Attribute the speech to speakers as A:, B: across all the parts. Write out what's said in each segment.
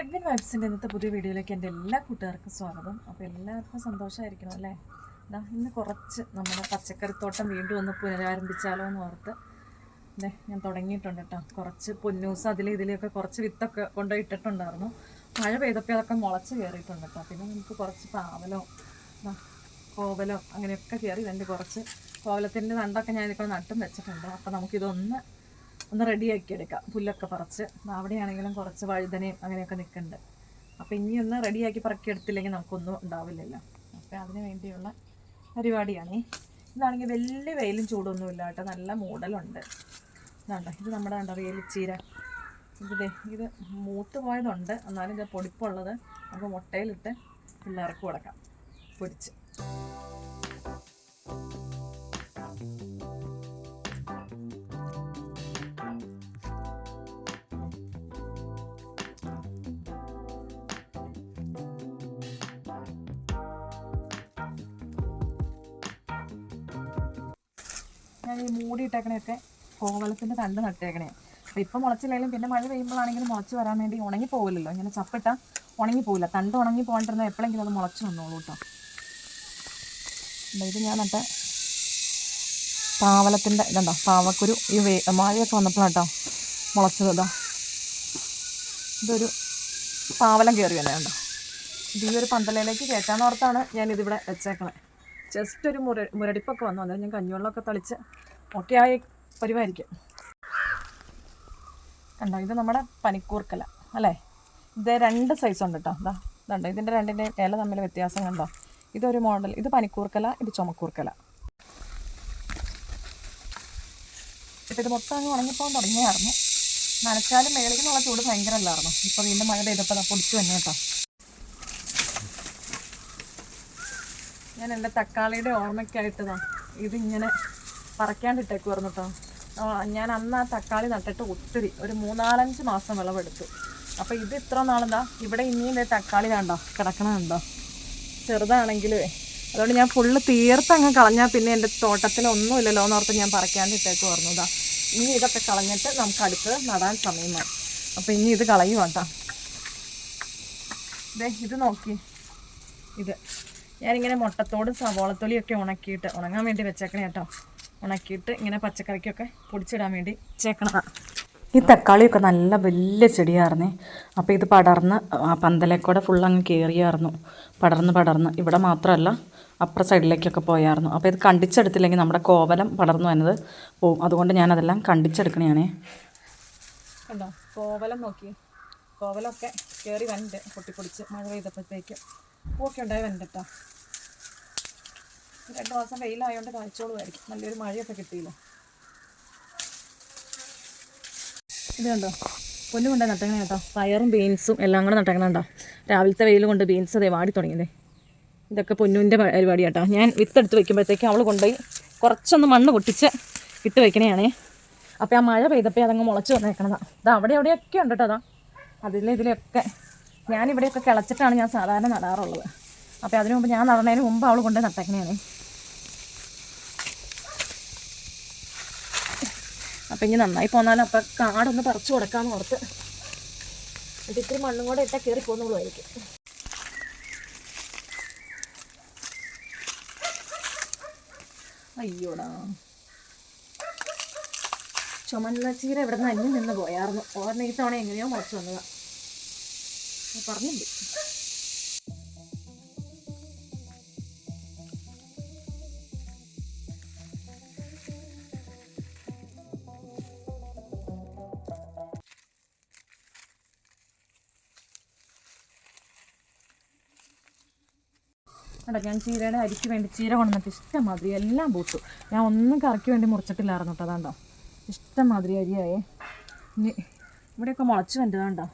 A: Edwin വൈബ്സിന്റെ ഇന്നത്തെ പുതിയ വീഡിയോയിലേക്ക് എന്റെ എല്ലാ കൂട്ടുകാർക്കും സ്വാഗതം. അപ്പോൾ എല്ലാവർക്കും സന്തോഷമായിരിക്കണം അല്ലേ? ദാ ഇന്ന് കുറച്ച് നമ്മുടെ പച്ചക്കറിത്തോട്ടം വീണ്ടും ഒന്ന് പുനരാരംഭിച്ചാലോ എന്ന് ഓർത്ത് ദേ ഞാൻ തുടങ്ങിയിട്ടുണ്ട് കേട്ടോ. കുറച്ച് പൊന്നൂസ് അതിൽ ഇതിലൊക്കെ കുറച്ച് വിത്തൊക്കെ കൊണ്ടുപോയി ഇട്ടിട്ടുണ്ടായിരുന്നു മഴ പെയ്തപ്പോൾ അതൊക്കെ മുളച്ച് കയറിയിട്ടുണ്ട് കേട്ടോ. പിന്നെ നമുക്ക് കുറച്ച് പാവലോ കോവലോ അങ്ങനെയൊക്കെ കയറി വേണ്ടി കുറച്ച് കോവലത്തിന്റെ തണ്ടൊക്കെ ഞാനിപ്പോൾ നട്ടും വെച്ചിട്ടുണ്ട്. അപ്പോൾ നമുക്കിതൊന്ന് ഒന്ന് റെഡിയാക്കി എടുക്കാം പുല്ലൊക്കെ പറിച്ച്. അവിടെയാണെങ്കിലും കുറച്ച് വഴുതനയും അങ്ങനെയൊക്കെ നിൽക്കുന്നുണ്ട്. അപ്പോൾ ഇനി ഒന്ന് റെഡിയാക്കി പറക്കി എടുത്തില്ലെങ്കിൽ നമുക്കൊന്നും ഉണ്ടാവില്ലല്ലോ. അപ്പോൾ അതിന് വേണ്ടിയുള്ള പരിപാടിയാണ്. ഇതാണെങ്കിൽ വലിയ വെയിലും ചൂടൊന്നും ഇല്ല കേട്ടോ. നല്ല മൂടലുണ്ട്. ഇതാണ്ടോ ഇത് നമ്മുടെ കണ്ടോ വേലിച്ചീര. ഇത് ഇത് മൂത്ത് പോയതുണ്ട്. എന്നാലും ഇത് പൊടിപ്പുള്ളത് നമുക്ക് മുട്ടയിലിട്ട് പിള്ളേർക്ക് കൊടുക്കാം. പൊടിച്ച്. ഞാൻ ഈ മൂടിയിട്ടേക്കണയൊക്കെ കോവളത്തിന്റെ തണ്ട് നട്ടേക്കണേ. അപ്പോൾ ഇപ്പം മുളച്ചില്ലെങ്കിലും പിന്നെ മഴ പെയ്യുമ്പോഴാണെങ്കിലും മുളച്ച് വരാൻ വേണ്ടി ഉണങ്ങി പോകില്ലല്ലോ ഇങ്ങനെ ചപ്പിട്ടാൽ ഉണങ്ങി പോകില്ല തണ്ട് ഉണങ്ങി പോകണ്ടിരുന്ന എപ്പോഴെങ്കിലും അത് മുളച്ച് വന്നോളൂ കേട്ടോ. ഇത് ഞാൻ നട്ട പാവലത്തിന്റെ ഇതുണ്ടോ? പാവക്കുരു ഈ വേ മഴയൊക്കെ വന്നപ്പോഴാട്ടോ മുളച്ചത് ഇതാ. ഇതൊരു പാവലം കയറി തന്നെ ഉണ്ടോ ഇത് ഈ ഒരു പന്തലയിലേക്ക് കയറ്റാൻ ഓർത്താണ് ഞാനിതിവിടെ വെച്ചേക്കണേ. ജസ്റ്റ് ഒരു മുര മുരടിപ്പൊക്കെ വന്നു. അന്നേരം ഞാൻ കഞ്ഞിവെള്ളമൊക്കെ തളിച്ച് ഓക്കെ ആയി പരിവായിരിക്കും കണ്ടോ? ഇത് നമ്മുടെ പനിക്കൂർക്കല അല്ലേ? ഇത് രണ്ട് സൈസ് ഉണ്ട് കേട്ടോ ഇതാ ഇതുണ്ട്. ഇതിന്റെ രണ്ടിന്റെ ഇല തമ്മിൽ വ്യത്യാസം കണ്ടോ? ഇതൊരു മോഡൽ ഇത് പനിക്കൂർക്കല ഇത് ചുമക്കൂർക്കല. ഇപ്പം ഇത് മൊത്തം അങ്ങ് ഉണങ്ങിപ്പോകാൻ തുടങ്ങിയായിരുന്നു. നനച്ചാലും മേളിൽ നിന്നുള്ള ചൂട് ഭയങ്കരമല്ലായിരുന്നു. ഇപ്പോൾ വീണ്ടും മഴ പെയ്തപ്പോൾ പൊടിച്ചു വന്നു കേട്ടോ ഞാൻ എന്റെ തക്കാളിയുടെ ഓർമ്മയ്ക്കായിട്ടതാ. ഇതിങ്ങനെ പറക്കാണ്ടിട്ടേക്കുമായിരുന്നു കേട്ടോ ഞാൻ അന്ന് ആ തക്കാളി നട്ടിട്ട് ഒത്തിരി ഒരു മൂന്നാലഞ്ച് മാസം വിളവെടുത്തു. അപ്പോൾ ഇത് ഇത്ര നാളെന്താ? ഇവിടെ ഇനിയും തക്കാളി കണ്ടോ? കിടക്കണുണ്ടോ? ചെറുതാണെങ്കിലും. അതുകൊണ്ട് ഞാൻ ഫുള്ള് തീർത്തങ്ങ് കളഞ്ഞാൽ പിന്നെ എന്റെ തോട്ടത്തിൽ ഒന്നുമില്ലല്ലോ എന്നോർത്ത് ഞാൻ പറക്കാണ്ടിട്ടേക്ക് പറഞ്ഞതാ ഇനി ഇതൊക്കെ കളഞ്ഞിട്ട് നമുക്ക് അടുത്ത് നടാൻ സമയമായി അപ്പോൾ ഇനി ഇത് കളയുവാട്ടോ ഇതേ ഇത് നോക്കി. ഇത്. ഞാനിങ്ങനെ മുട്ടത്തോടും സവോളത്തൊലിയൊക്കെ ഉണക്കിയിട്ട് ഉണങ്ങാൻ വേണ്ടി വെച്ചേക്കണേ കേട്ടോ. ഉണക്കിയിട്ട് ഇങ്ങനെ പച്ചക്കറിക്കൊക്കെ പൊടിച്ചിടാൻ വേണ്ടി വെച്ചേക്കണം ഈ തക്കാളിയൊക്കെ നല്ല വലിയ ചെടിയായിരുന്നേ. അപ്പോൾ ഇത് പടർന്ന് ആ പന്തലേക്കൂടെ ഫുൾ അങ്ങ് കയറിയായിരുന്നു പടർന്ന് പടർന്ന്. ഇവിടെ മാത്രമല്ല അപ്പുറ സൈഡിലേക്കൊക്കെ പോയായിരുന്നു. അപ്പോൾ ഇത് കണ്ടിച്ചെടുത്തില്ലെങ്കിൽ നമ്മുടെ കോവലം പടർന്നു വന്നത് പോവും. അതുകൊണ്ട് ഞാനതെല്ലാം കണ്ടിച്ചെടുക്കണേ കണ്ടോ? കോവലം നോക്കി. കോവലമൊക്കെ കയറി വന്നിട്ട് പൊട്ടിപ്പൊടിച്ച് മഴ പെയ്തപ്പോഴത്തേക്ക്. പൂവൊക്കെ ഉണ്ടായി വന്നിട്ടോ രണ്ട് മാസം വെയിലായതുകൊണ്ട് കാഴ്ചകളുമായിരിക്കും നല്ലൊരു മഴയൊക്കെ കിട്ടിയില്ല? ഇത് കണ്ടോ? പൊന്നു കൊണ്ടേ നട്ടങ്ങനെ കേട്ടോ. പയറും ബീൻസും എല്ലാം കൂടെ നട്ടങ്ങനെ ഉണ്ടോ രാവിലത്തെ വെയിൽ കൊണ്ട് ബീൻസ് അതേ വാടി തുടങ്ങിയതേ. ഇതൊക്കെ പൊന്നുവിന്റെ പരിപാടി കേട്ടോ. ഞാൻ വിത്തെടുത്ത് വെക്കുമ്പോഴത്തേക്കും അവൾ കൊണ്ടുപോയി കുറച്ചൊന്ന് മണ്ണ് പൊട്ടിച്ച് ഇട്ട് വെക്കണേ അപ്പോൾ ആ മഴ പെയ്തപ്പോൾ അതങ്ങ് മുളച്ച് വന്നേക്കണതാണ് ഇത് അവിടെ എവിടെയൊക്കെ ഉണ്ട് കേട്ടോ അതാ അതിലെ ഇതിലൊക്കെ ഞാനിവിടെയൊക്കെ കിളച്ചിട്ടാണ് ഞാൻ സാധാരണ നടാറുള്ളത്. അപ്പോൾ അതിനു മുമ്പ് ഞാൻ നടന്നതിന് മുമ്പ് അവൾ കൊണ്ട് നട്ടേക്കണയാണ് അപ്പം ഇനി നന്നായി പോന്നാലും അപ്പം കാടൊന്ന് പറിച്ചു കൊടുക്കാമെന്ന് ഓർത്ത്. എന്നിട്ട് ഇത്തിരി മണ്ണും കൂടെ ഇട്ടാൽ കയറി പോകുന്നുള്ളൂ അയ്യോടാ. ചുമന്ന ചീര ഇവിടെ നിന്ന് അന്യം നിന്ന് പോയായിരുന്നു ഓർമ്മ ഈ തവണ എങ്ങനെയോ മുളച്ചു വന്നതാ. പറഞ്ഞില്ലേ? അല്ല ഞാൻ ചീരയുടെ അരിക്ക് വേണ്ടി ചീര കൊണ്ടുവന്നിട്ട് ഇഷ്ടമാതിരി എല്ലാം പൂത്തു. ഞാൻ ഒന്നും കറക്കി വേണ്ടി മുറിച്ചിട്ടില്ലായിരുന്നു കേട്ടോ അതാണ്ടോ? ഇഷ്ടമാതിരി അരിയായേ. ഇനി ഇവിടെയൊക്കെ മുളച്ച് വന്നതാണ്ടോ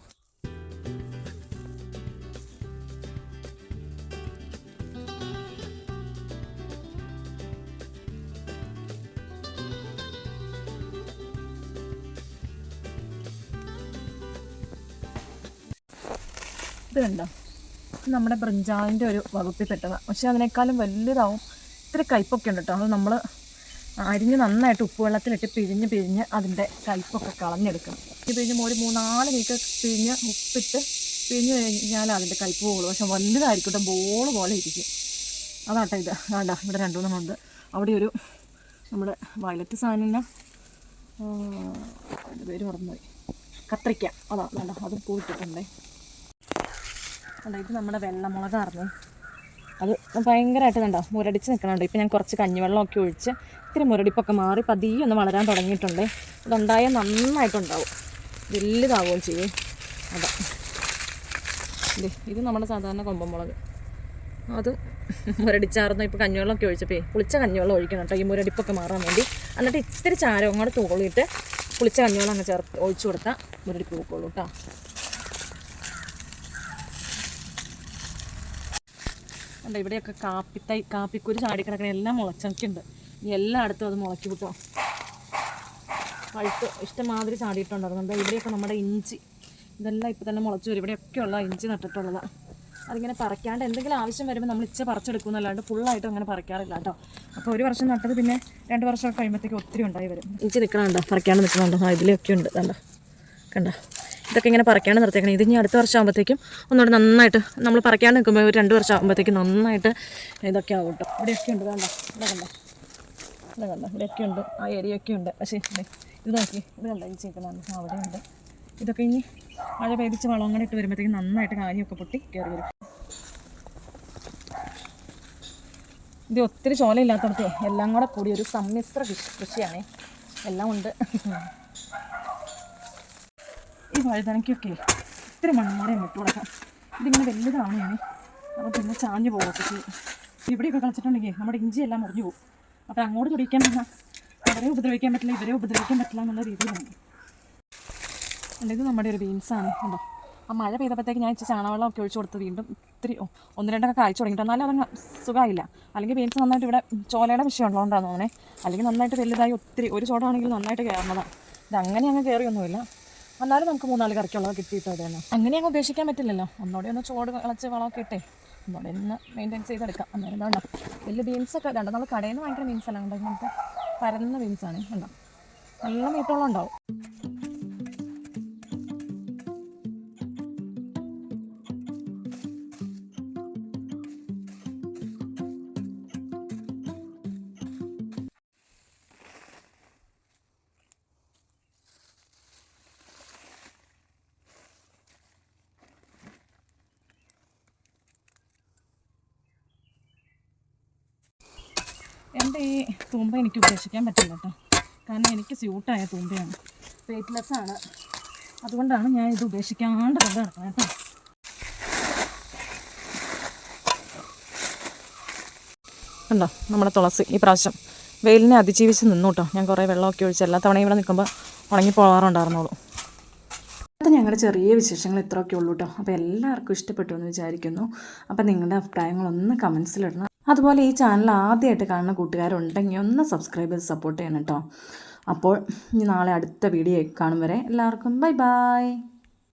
A: ഇത് നമ്മുടെ ബ്രിഞ്ചാളിന്റെ ഒരു വകുപ്പിൽ പെട്ടതാണ് പക്ഷെ അതിനേക്കാളും വലുതാവും ഇത്തിരി കയ്പൊക്കെ ഉണ്ട് കേട്ടോ. അത് നമ്മൾ അരിഞ്ഞ് നന്നായിട്ട് ഉപ്പുവെള്ളത്തിലിട്ട് പിഴിഞ്ഞ് പിഴിഞ്ഞ് അതിന്റെ കയ്പൊക്കെ കളഞ്ഞെടുക്കണം. ഇത് പിഴിഞ്ഞ് ഒരു മൂന്നാൽ വീക്ക് പിഴിഞ്ഞ് ഉപ്പിട്ട് പിഴിഞ്ഞ് കഴിഞ്ഞാൽ അതിന്റെ കയ്പ് പോകുള്ളൂ പക്ഷെ വലുതായിരിക്കട്ടെ ബോൾ പോലെ ഇരിക്കും. അതാട്ടെ ഇത്. വേണ്ട ഇവിടെ രണ്ടു മൂന്നെണ്ണമുണ്ട് അവിടെ ഒരു നമ്മുടെ വയലറ്റ് സാധനം പേര് മറന്നുപോയി. കത്രിക്ക. അതാ വേണ്ട അത് പൂവിട്ടിട്ടുണ്ടേ അല്ല ഇത് നമ്മുടെ വെള്ളമുളകാർന്നു. അത് ഭയങ്കരമായിട്ട് കണ്ടോ? മുരടിച്ച് നിൽക്കണുണ്ട് ഇപ്പം ഞാൻ കുറച്ച് കഞ്ഞിവെള്ളമൊക്കെ ഒഴിച്ച് ഇത്തിരി മുരടിപ്പൊക്കെ മാറി പതിയെ ഒന്ന് വളരാൻ തുടങ്ങിയിട്ടുണ്ട്. ഇതുണ്ടായാൽ നന്നായിട്ടുണ്ടാവും. വലുതാവുകയും ചെയ്യും. അതാ. ഇത് നമ്മുടെ സാധാരണ കൊമ്പമുളക്. അത് മുരടിച്ചാർന്ന് ഇപ്പോൾ കഞ്ഞിവെള്ളമൊക്കെ ഒഴിച്ചപ്പോൾ പുളിച്ച കഞ്ഞിവെള്ളം ഒഴിക്കണം കേട്ടോ ഈ മുരടിപ്പൊക്കെ മാറാൻ വേണ്ടി. എന്നിട്ട് ഇത്തിരി ചാരം കൂടെ തൂളിയിട്ട് പുളിച്ച കഞ്ഞിവെള്ളം അങ്ങ് ചേർത്ത് ഒഴിച്ചു കൊടുത്താൽ മുരടിപ്പ് പോക്കുള്ളൂ കേട്ടോ. ഉണ്ട് ഇവിടെയൊക്കെ കാപ്പിത്തൈ കാപ്പിക്കുരു ചാടി കിടക്കണ എല്ലാം മുളച്ചൊക്കെയുണ്ട് ഇനി എല്ലായിടത്തും അത് മുളക്കി വിട്ടോ. പഴുത്ത് ഇഷ്ടമാതിരി ചാടിയിട്ടുണ്ട് അതുകൊണ്ട് ഇവിടെയൊക്കെ നമ്മുടെ ഇഞ്ചി. ഇതെല്ലാം ഇപ്പോൾ തന്നെ മുളച്ചു വരും. ഇവിടെയൊക്കെയുള്ള ഇഞ്ചി നട്ടിട്ടുള്ളതാണ് അതിങ്ങനെ പറിക്കാണ്ട് എന്തെങ്കിലും ആവശ്യം വരുമ്പോൾ നമ്മൾ ഇച്ച പറിച്ചെടുക്കുന്നല്ലാണ്ട് ഫുള്ളായിട്ടും അങ്ങനെ പറിക്കാറില്ല കേട്ടോ. അപ്പോൾ ഒരു വർഷം നട്ടത് പിന്നെ രണ്ട് വർഷം കഴിയുമ്പോഴത്തേക്ക് ഒത്തിരി ഉണ്ടായി വരും. ഇഞ്ചി നിൽക്കണുണ്ടോ പറിക്കാണ്ട് നിൽക്കണുണ്ടോ ആ ഇതിലൊക്കെ ഉണ്ട് കണ്ടോ. കണ്ടോ? ഇതൊക്കെ ഇങ്ങനെ പറിക്കാണ്ട് നിർത്തിയേക്കണം. ഇത് ഇനി അടുത്ത വർഷം ആകുമ്പോഴത്തേക്കും ഒന്നുകൂടെ നന്നായിട്ട് നമ്മൾ പറിക്കാണ്ട് നിൽക്കുമ്പോൾ ഒരു രണ്ട് വർഷം ആകുമ്പോഴത്തേക്കും നന്നായിട്ട് ഇതൊക്കെ ആവും കേട്ടോ. ഇവിടെയൊക്കെ ഉണ്ട് വേണ്ട. ഇവിടെ കണ്ടോ? ഇവിടെ കണ്ടോ? ഇവിടെയൊക്കെ ഉണ്ട്. ആ ഏരിയയൊക്കെ ഉണ്ട്. പക്ഷേ ഇത് നോക്കി. ഇത് കണ്ടോ? ഈ ചേക്കുന്നതാണ് അവിടെ ഉണ്ട്. ഇതൊക്കെ ഇനി മഴ പെയ്തിച്ച് വളം കൂടെ ഇട്ട് വരുമ്പോഴത്തേക്കും നന്നായിട്ട് കാനിയൊക്കെ പൊട്ടി കയറി വരും. ഇത് ഒത്തിരി ചോലയില്ലാത്തടത്തെ എല്ലാം കൂടെ കൂടി ഒരു സമ്മിശ്ര കൃഷി കൃഷിയാണേ. എല്ലാം ഉണ്ട്. ഈ വഴുതനയ്ക്കൊക്കെ ഇത്ര മണ്ണോടെ ഇട്ട് കൊടുക്കാം. ഇതിങ്ങനെ വലുതാവണേ അപ്പോൾ പിന്നെ ചാഞ്ഞു പോകുമൊക്കെ ചെയ്യും ഇവിടെയൊക്കെ കളിച്ചിട്ടുണ്ടെങ്കിൽ നമ്മുടെ ഇഞ്ചി എല്ലാം മുറിഞ്ഞു പോകും. അപ്പോൾ അങ്ങോട്ട് തുടിക്കാൻ പറ്റില്ല അവരെ ഉപദ്രവിക്കാൻ പറ്റില്ല ഇവരെ ഉപദ്രവിക്കാൻ പറ്റില്ല എന്നുള്ള രീതിയിലാണ് അല്ല ഇത് നമ്മുടെ ഒരു ബീൻസാണ് കണ്ടോ? ആ മഴ പെയ്തപ്പോഴത്തേക്ക് ഞാൻ ഇച്ചിരി ചാണകവെള്ളമൊക്കെ ഒഴിച്ചു കൊടുത്ത് വീണ്ടും ഇത്തിരി ഒന്ന് രണ്ടൊക്കെ കായ്ച്ചു തുടങ്ങിയിട്ട് എന്നാലും അതങ്ങ് സുഖമായില്ല. അല്ലെങ്കിൽ ബീൻസ് നന്നായിട്ട് ഇവിടെ ചോലയുടെ വിഷയം ഉള്ളതുകൊണ്ടാണ് തോന്നുന്നത് അല്ലെങ്കിൽ നന്നായിട്ട് വലുതായി ഒത്തിരി ഒരു ചോടാണെങ്കിൽ നന്നായിട്ട് കയറുന്നതാണ്. ഇത് അങ്ങനെ അങ്ങ് കയറിയൊന്നുമില്ല. എന്നാലും നമുക്ക് മൂന്നാൽ കറിക്കുള്ളത് കിട്ടിയിട്ടോ ഇത് തന്നെ അങ്ങനെ അങ്ങ് ഉപേക്ഷിക്കാൻ പറ്റില്ലല്ലോ. ഒന്നോടെ ഒന്ന് ചോട് കളച്ച് വളമൊക്കെ ഇട്ടേ. ഒന്നോടെ ഒന്ന് മെയിന്റെയിൻ ചെയ്തെടുക്കാം. അന്നേരം വേണ്ട വലിയ ബീൻസൊക്കെ ഇതാണ്ടോ നമ്മൾ കടയിൽ നിന്ന് വാങ്ങിക്കുന്ന ബീൻസ് അല്ല കണ്ടോ? ഇങ്ങനത്തെ പരന്ന ബീൻസാണ് കണ്ടോ? നല്ല നീട്ടോളം ഉണ്ടാവും എന്റെ ഈ തൂമ്പ എനിക്ക് ഉപേക്ഷിക്കാൻ പറ്റില്ല കേട്ടോ. കാരണം എനിക്ക് സ്യൂട്ടായ തൂമ്പയാണ്. വെയ്റ്റ്ലെസ് ആണ്. അതുകൊണ്ടാണ് ഞാൻ ഇത് ഉപേക്ഷിക്കാണ്ട് കൊണ്ട് നടക്കുന്നത് കേട്ടോ. ഉണ്ടോ നമ്മുടെ തുളസി ഈ പ്രാവശ്യം വെയിലിനെ അതിജീവിച്ച് നിന്നു കേട്ടോ. ഞാൻ കുറേ വെള്ളമൊക്കെ ഒഴിച്ച് എല്ലാ തവണയും ഇവിടെ നിൽക്കുമ്പോൾ ഉണങ്ങി പോകാറുണ്ടായിരുന്നുള്ളൂ. അത് ഞങ്ങളുടെ ചെറിയ വിശേഷങ്ങൾ ഇത്രയൊക്കെ ഉള്ളൂ കേട്ടോ. അപ്പോൾ എല്ലാവർക്കും ഇഷ്ടപ്പെട്ടു എന്ന് വിചാരിക്കുന്നു. അപ്പോൾ നിങ്ങളുടെ അഭിപ്രായങ്ങളൊന്ന് കമൻസിലിടണം അതുപോലെ ഈ ചാനൽ ആദ്യമായിട്ട് കാണുന്ന കൂട്ടുകാരുണ്ടെങ്കിൽ ഒന്ന് സബ്സ്ക്രൈബ് ചെയ്ത് സപ്പോർട്ട് ചെയ്യണം കേട്ടോ അപ്പോൾ ഇനി നാളെ അടുത്ത വീഡിയോ കാണും വരെ എല്ലാവർക്കും ബൈ ബൈ